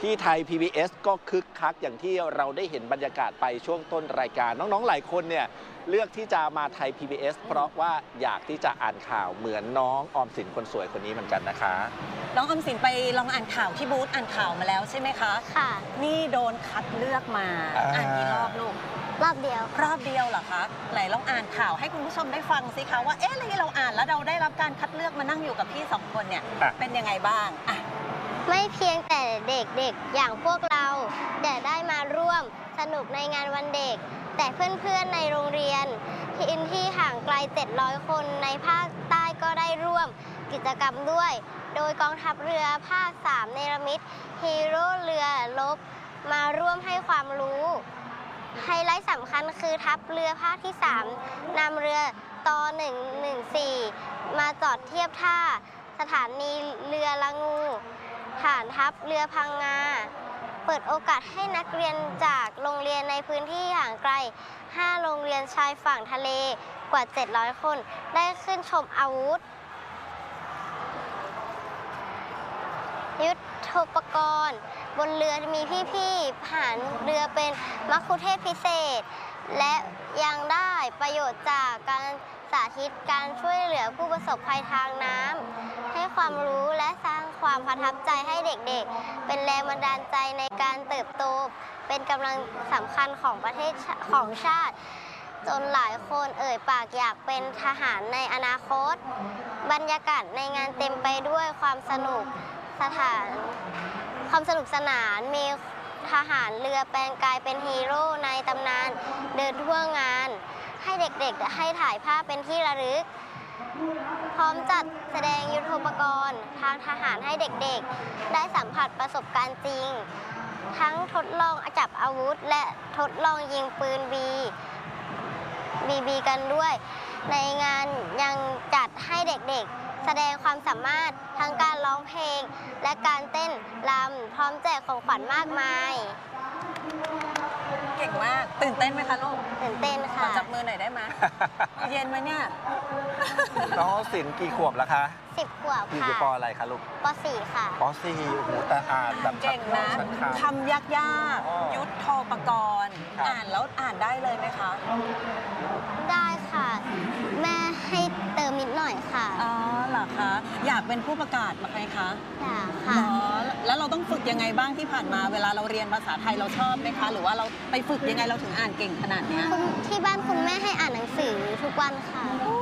ที่ไทย PBS ก็คึกคักอย่างที่เราได้เห็นบรรยากาศไปช่วงต้นรายการ น้องๆ หลายคนเนี่ยเลือกที่จะมาไทย PBS เพราะว่าอยากที่จะอ่านข่าวเหมือนน้องออมสินคนสวยคนนี้เหมือนกันนะคะ น้องออมสินไปลองอ่านข่าวที่บูธอ่านข่าวมาแล้วใช่ไหมคะ ค่ะ นี่โดนคัดเลือกมาอ่า อ่านกี่รอบลูกรอบเดียว รอบเดียวเหรอคะไหนลองอ่านข่าวให้คุณผู้ชมได้ฟังสิคะว่าเอ๊ะอะไรที่เราอ่านแล้วเราได้รับการคัดเลือกมานั่งอยู่กับพี่สองคนเนี่ยอะ เป็นยังไงบ้างอะ ไม่เพียงแต่ เด็กๆ อย่างพวกเราแต่ได้มาร่วมสนุกในงานวันเด็ก แต่เพื่อนๆในโรงเรียนที่ที่ห่างไกล 700 คนในภาคใต้ก็ได้ร่วมกิจกรรมด้วย โดยกองทัพเรือภาค 3 เนรมิตฮีโร่เรือลบ มาร่วมให้ความรู้ไฮไลท์สำคัญคือทัพเรือภาคที่ 3นำเรือตอ114 มาจอดเทียบท่า สถานีเรือละงู ฐานทัพเรือพังงา เปิดโอกาสให้นักเรียนจากโรงเรียนในพื้นที่ห่างไกล 5 โรงเรียนชายฝั่งทะเลกว่า 700 คน ได้ขึ้นชมอาวุธ ยุทธปกรณ์ บนเรือมีพี่ๆผ่านเรือเป็นมัคคุเทศพิเศษ และยังได้ประโยชน์จากการสาธิตการช่วยเหลือผู้ประสบภัยทางน้ำให้ความรู้และสร้าง ความประทับใจให้เด็กๆ เป็นแรงบันดาลใจในการเติบโต เป็นกำลังสำคัญของประเทศของชาติ จนหลายคนเอ่ยปากอยากเป็นทหารในอนาคต บรรยากาศในงานเต็มไปด้วยความสนุกสถาน ความสนุกสนานมีทหารเรือแปลงกายเป็นฮีโร่ในตำนานเดินทั่วงาน ให้เด็กๆ ให้ถ่ายภาพเป็นที่ระลึก พร้อมจัดแสดงยุทโธปกรณ์ทางทหารให้เด็กๆ ได้สัมผัสประสบการณ์จริง ทั้งทดลองจับอาวุธ และทดลองยิงปืนบีบีบีกันด้วย ในงานยังจัดให้เด็กๆ แสดงความสามารถทั้งการร้องเพลง และการเต้นรำพร้อมแจกของขวัญมากมาย เก่งมาก ตื่นเต้นไหมคะลูกตื่นเต้นขอค่ะ จับมือหน่อยได้ไหมเย็นไหมเนี่ยน้องออมสินกี่ขวบแล้วคะสิบขวบอยู่ค่ะอยู่ปออะไรคะลูกปสี่ค่ะปอสี่โอ้โหแต่อ่านแบบเก่งนะชัดขาด คำยากยากๆอ๋อยุทธโธปกรณ์ครับ อ่านแล้วอ่านได้เลยไหมคะ ได้ค่ะ แม่ให้เติมนิด หน่อยค่ะอ๋อเหรอคะ อยากเป็นผู้ประกาศไหมคะอยากเหรค่ะอแล้วเราต้องฝึกยังไงบ้างที่ผ่านมา เวลาเราเรียนภาษาไทยเราชอบไหมคะ หรือว่าเราไปฝึกยังไงเราถึงอ่านเก่งขนาดเนี้ยคุณที่บ้านคุณแม่ให้อ่านหนังสือทุกวันค่ะ โอ้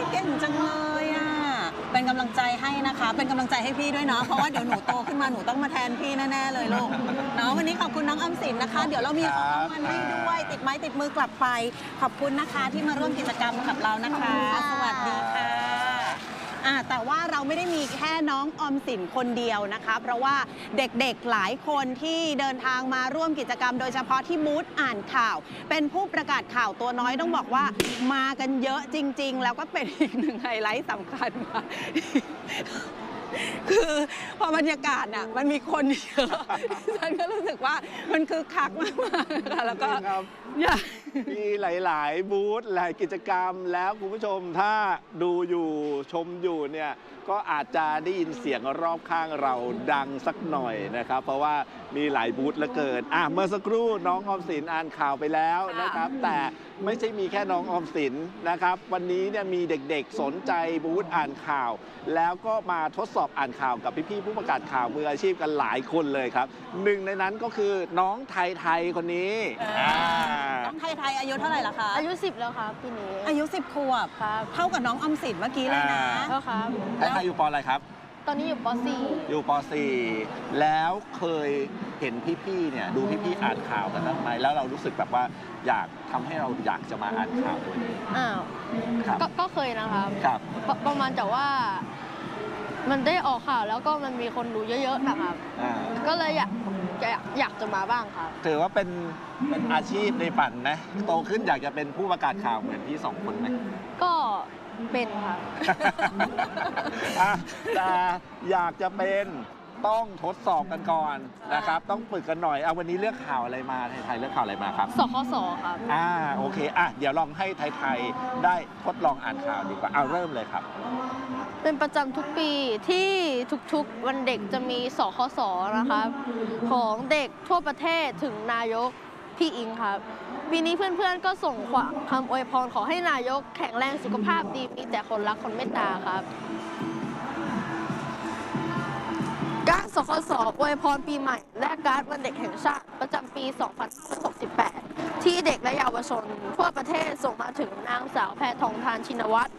ยเก่งจังเลยอะเป็นกำลังใจให้นะคะ เป็นกำลังใจให้พี่ด้วยเนาะเพราะว่าเดี๋ยวหนูโตขึ้นมาหนูต้องมาแทนพี่แน่ๆเลยลูกเนาะวันนี้ขอบคุณน้องออมสินนะคะ เดี๋ยวเรามีของรางวัลให้ด้วยติดไม้ติดมือกลับไป ขอบคุณนะคะที่มาร่วมกิจกรรมกับเรานะคะขอบคุณค่ะสวัสดีค่ะ อ่าแต่ว่าเราไม่ได้มีแค่น้องออมสินคนเดียวนะคะ เพราะว่าเด็กๆหลายคนที่เดินทางมาร่วมกิจกรรม โดยเฉพาะที่บูธอ่านข่าว เป็นผู้ประกาศข่าวตัวน้อยต้องบอกว่ามากันเยอะจริง ๆ แล้วก็เป็นอีกหนึ่งไฮไลท์สำคัญค่ะคือพอบรรยากาศน่ะมันมีคนเยอะฉันก็รู้สึกว่ามันคือคักมากๆค่ะแล้วก็จริงครับอยาก มีหลาย ๆ บูธหลายกิจกรรมแล้วคุณผู้ชมถ้าดูอยู่ชมอยู่เนี่ย ก็อาจจะได้ยินเสียงรอบข้างเราดังสักหน่อยนะครับ เพราะว่ามีหลายบูธเหลือเกินอะเมื่อสักครู่น้องออมสินอ่านข่าวไปแล้วนะครับ แต่ไม่ใช่มีแค่น้องออมสินนะครับ วันนี้เนี่ยมีเด็ก ๆ สนใจบูธอ่านข่าว แล้วก็มาทดสอบอ่านข่าวกับพี่ ๆ ผู้ประกาศข่าวมืออาชีพกันหลายคนเลยครับหนึ่งในนั้นก็คือน้องไทยไทยคนนี้อ่าอ่าน้องไทยไทยอายุเท่าไหร่ละคะ อายุ 10 แล้วครับปีนี้ อายุ 10ขวบครับ เท่ากับน้องออมสินเมื่อกี้เลยนะ อ่าก็ครับไทยไทยอยู่ปออะไรครับ ตอนนี้อยู่ป อยู่ป .4 แล้วเคยเห็นพี่ๆ เนี่ย ดูพี่ๆ อ่านข่าวกันบ้างไหมแล้วเรารู้สึกแบบว่าอยากทำให้เราอยากจะมาอ่านข่าวด้วย .4 อ้าวครับ ก็ก็เคยนะครับครับ ปประมาณแต่ว่า มันได้ออกข่าวแล้วก็มันมีคนดูเยอะๆนะครับ อ่า ก็เลยอยาก จะอยากจะมาบ้างครับ ถือว่าเป็นเป็นอาชีพในฝันนะโตขึ้นอยากจะเป็นผู้ประกาศข่าวเหมือนพี่สองคนไหม ก็เป็นครับ อะแต่อยากจะเป็น ต้องทดสอบกันก่อนนะครับ ต้องฝึกกันหน่อยเอาวันนี้เลือกข่าวอะไรมาไทยๆเลือกข่าวอะไรมาครับสคสครับอ่าโอเคอะเดี๋ยวลองให้ไทยๆได้ทดลองอ่านข่าวดีกว่าเอาเริ่มเลยครับ เป็นประจำทุกปีที่ทุกๆวันเด็กจะมีสคสนะครับ ของเด็กทั่วประเทศถึงนายกพี่อิงครับ ปีนี้เพื่อนๆก็ส่งคำอวยพรขอให้นายกแข็งแรงสุขภาพดีมีแต่คนรักคนเมตตาครับ สคสอวยพรปีใหม่ และการ์ดวันเด็กแห่งชาติประจำปี 2568 ที่เด็กและเยาวชน ทั่วประเทศส่งมาถึงนางสาวแพทองทานชินวัตร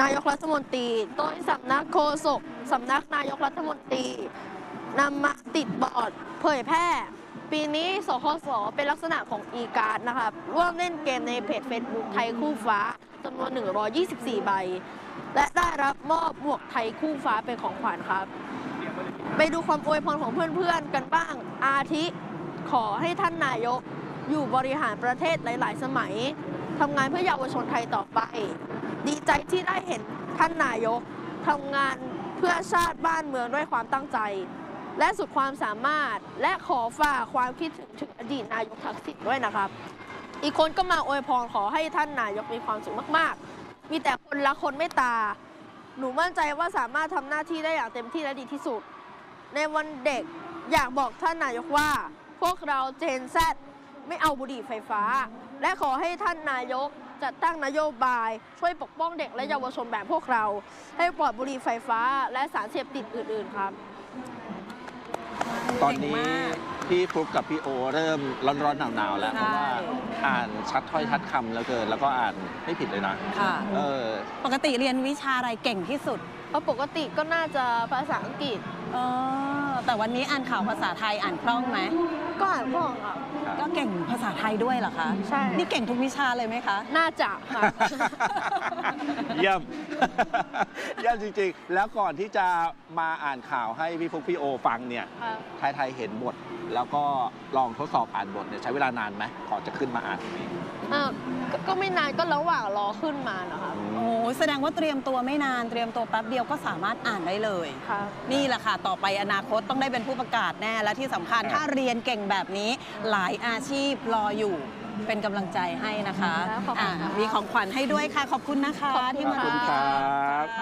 นายกรัฐมนตรี โดยสำนักโฆษกสำนักนายกรัฐมนตรีนำมาติดบอร์ดเผยแพร่ ปีนี้สคสเป็นลักษณะของอีการ์ดนะครับร่วมเล่นเกมในเพจ Facebook ไทยคู่ฟ้าจำนวน 124 ใบ และได้รับมอบหมวกไทยคู่ฟ้าเป็นของขวัญครับ ไปดูความอวยพรของเพื่อนๆกันบ้าง อาทิขอให้ท่านนายก อยู่บริหารประเทศหลาย ๆ สมัยทำงานเพื่อเยาวชนไทยต่อไป ดีใจที่ได้เห็นท่านนายกทำงานเพื่อชาติบ้านเมืองด้วยความตั้งใจ และสุดความสามารถและขอฝากความคิดถึงถึงอดีตนายกทักษิณด้วยนะครับ อีกคนก็มาอวยพรขอให้ท่านนายกมีความสุขมากๆ มีแต่คนรักคนเมตตา หนูมั่นใจว่าสามารถทำหน้าที่ได้อย่างเต็มที่และดีที่สุด ในวันเด็กอยากบอกท่านนายกว่า พวกเราเจนแซไม่เอาบุหรี่ไฟฟ้า และขอให้ท่านนายกจัดตั้งนโยบาย ช่วยปกป้องเด็กและเยาวชนแบบพวกเรา ให้ปลอดบุหรี่ไฟฟ้าและสารเสพติดอื่น ๆ ครับ ตอนนี้เก่งมากพี่ฟลุกกับพี่โอเริ่มร้อนๆหนาวๆแล้วใช่เพราะว่าอ่านชัดถ้อยชัดคำแล้วเกินแล้วก็อ่านไม่ผิดเลยนะค่ะเออปกติเรียนวิชาอะไรเก่งที่สุด เพราะปกติก็น่าจะภาษาอังกฤษ เออ แต่วันนี้อ่านข่าวภาษาไทยอ่านคล่องไหม ก็อ่านคล่องครับก็เก่งภาษาไทยด้วยเหรอคะใช่ นี่เก่งทุกวิชาเลยไหมคะ น่าจะค่ะ เยี่ยม เยี่ยมจริงๆ แล้วก่อนที่จะมาอ่านข่าวให้พี่ฟุกพี่โอฟังเนี่ยครับไทยๆเห็นบท แล้วก็ลองทดสอบอ่านบทเนี่ยใช้เวลานานไหมก่อนจะขึ้นมาอ่านตรงนี้ อ่า ก็ก็ไม่นานก็ระหว่างรอขึ้นมานะครับโอ้แสดงว่าเตรียมตัวไม่นานเตรียมตัวแป๊บเดียวก็สามารถอ่านได้เลยครับนี่แหละค่ะ ต่อไปอนาคตต้องได้เป็นผู้ประกาศแน่ และที่สำคัญครับถ้าเรียนเก่งแบบนี้ หลายอาชีพรออยู่ เป็นกำลังใจให้นะคะครับขอบคุณอ่าค่ะมีของขวัญให้ด้วยค่ะ ขอบคุณนะคะขอบคุณที่มาขอบคุณร่วมกิจกรรม ครับค่ะ